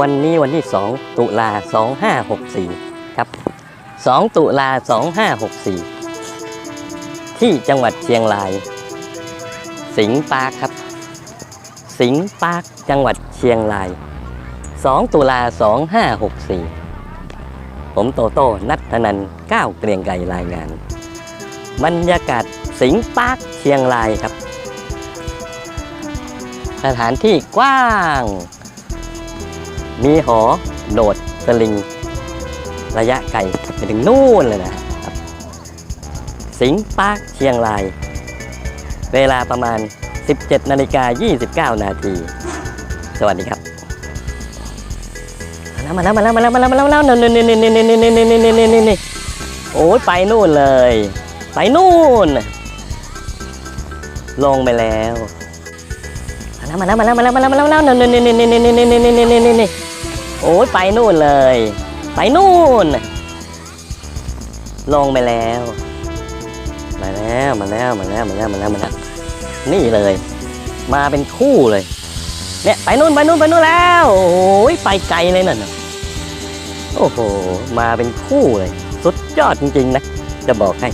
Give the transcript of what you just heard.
วันนี้วันที่ 2 ตุลา 2564 ครับ 2 ตุลา 2564 ที่จังหวัดเชียงราย สิงปาร์คครับ สิงปาร์คจังหวัดเชียงราย 2 ตุลา 2564 ผมโตโต้นัทนันก้าวเกรียงไกรรายงาน บรรยากาศสิงปาร์คเชียงรายครับ สถานที่กว้าง มีหอ โดดสลิง ระยะไกลไปถึงนู่นเลยนะครับ สิงห์ปาร์คเชียงราย เวลาประมาณ 17นาฬิกา29 นาที สวัสดีครับมาแล้วมาแล้วมาแล้วมาแล้วมาแล้วมาแล้วมาแล้วนี่นี่นี่นี่นี่นี่นี่นี่นี่นี่นี่โอ้ยไปนู่นเลย ไปนู่น ลงไปแล้ว แล้วมาแล้วมาแล้วมาแล้วมาแล้วมาแล้วมาแล้วนี่นี่นี่นี่นี่นี่นี่นี่นี่นี่นี่โอ้ยไปนู่นเลย ไปนู่น ลงไปแล้ว มาแล้วมาแล้วมาแล้วมาแล้วมาแล้วมาแล้วนี่เลย มาเป็นคู่เลย เนี่ยไปนู่นไปนู่นไปนู่นแล้วโอ้ยไปไกลเลยนั่นโอ้โหมาเป็นคู่เลย สุดยอดจริงๆนะจะบอกให้